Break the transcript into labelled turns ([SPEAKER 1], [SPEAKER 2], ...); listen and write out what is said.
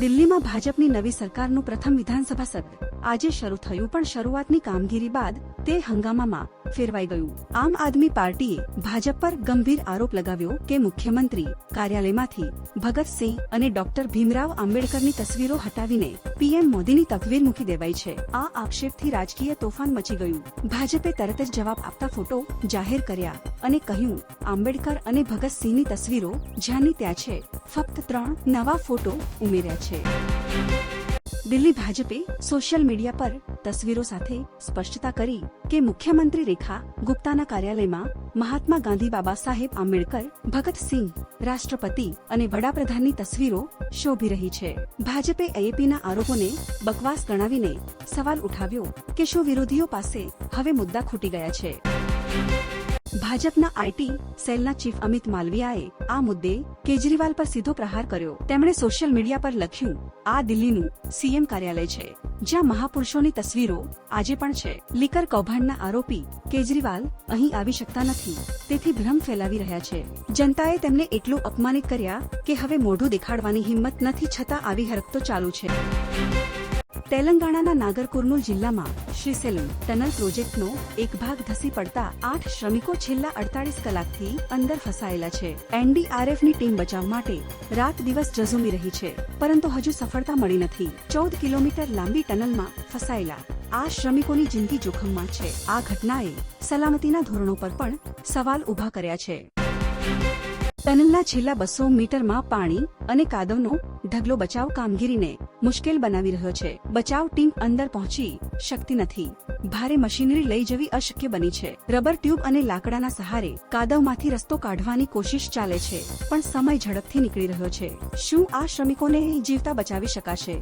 [SPEAKER 1] દિલ્હીમાં ભાજપની નવી સરકારનું પ્રથમ વિધાનસભા સત્ર. આજે શરૂ થયું, પણ શરૂઆતની કામગીરી બાદ તે હંગામામાં ફેરવાઈ ગયું. આમ આદમી પાર્ટીએ ભાજપ પર ગંભીર આરોપ લગાવ્યો કે મુખ્યમંત્રી કાર્યાલયમાંથી ભગતસિંહ અને ડોક્ટર ભીમરાવ આંબેડકરની તસવીરો હટાવીને પીએમ મોદીની તકવીર મૂકી દેવાઈ છે. આ આક્ષેપથી રાજકીય તોફાન મચી ગયું. ભાજપે તરત જ જવાબ આપતા ફોટો જાહેર કર્યા અને કહ્યું, આંબેડકર અને ભગતસિંહની તસવીરો જ્યાંની ત્યાં છે, ફક્ત ત્રણ નવા ફોટો ઉમેર્યા છે. દિલ્હી ભાજપે સોશિયલ મીડિયા પર તસવીરો સાથે સ્પષ્ટતા કરી કે મુખ્યમંત્રી રેખા ગુપ્તાના કાર્યાલયમાં મહાત્મા ગાંધી બાબા સાહેબ આંબેડકર ભગતસિંહ રાષ્ટ્રપતિ અને વડાપ્રધાનની તસવીરો શોભી રહી છે. ભાજપે એએપીના આરોપોને બકવાસ ગણાવીને સવાલ ઉઠાવ્યો કે શું વિરોધીઓ પાસે હવે મુદ્દા ખૂટી ગયા છે? ભાજપના આઈટી સેલના ચીફ અમિત માલવિયાએ આ મુદ્દે કેજરીવાલ પર સીધો પ્રહાર કર્યો. તેમણે સોશિયલ મીડિયા પર લખ્યું, આ દિલ્હીનું સીએમ કાર્યાલય છે, જ્યાં મહાપુરુષોની તસવીરો આજે પણ છે. લીકર કૌભાંડના આરોપી કેજરીવાલ અહીં આવી શકતા નથી. તેથી ભ્રમ ફેલાવી રહ્યા છે. જનતાએ તેમને એટલું અપમાનિત કર્યા કે હવે મોઢું દેખાડવાની હિંમત નથી, છતાં આવી હરકતો ચાલુ છે. તેલંગાણાના નાગરકુર્નુલ જિલ્લામાં શ્રીસેલમ ટનલ પ્રોજેક્ટનો એક ભાગ ધસી પડતા આઠ શ્રમિકો છેલ્લા અડતાલીસ કલાકથી અંદર ફસાયેલા છે. એનડીઆરએફની ટીમ બચાવ માટે રાત દિવસ જઝુમી રહી છે, પરંતુ હજુ સફળતા મળી નથી. ચૌદ કિલોમીટર લાંબી ટનલમાં ફસાયેલા આ શ્રમિકોની જિંદગી જોખમમાં છે. આ ઘટનાએ સલામતીના ધોરણો પર પણ સવાલ ઊભા કર્યા છે. ટનલના છેલ્લા બસો મીટરમાં પાણી અને કાદવનો ઢગલો બચાવ કામગીરીને મુશ્કેલ બનાવી રહ્યો છે. બચાવ ટીમ અંદર પહોંચી શકતી નથી. ભારે મશીનરી લઈ જવી અશક્ય બની છે. રબર ટ્યુબ અને લાકડાના સહારે કાદવમાંથી રસ્તો કાઢવાની કોશિશ ચાલે છે, પણ સમય ઝડપથી નીકળી રહ્યો છે. શું આ શ્રમિકોને જીવતા બચાવી શકાશે?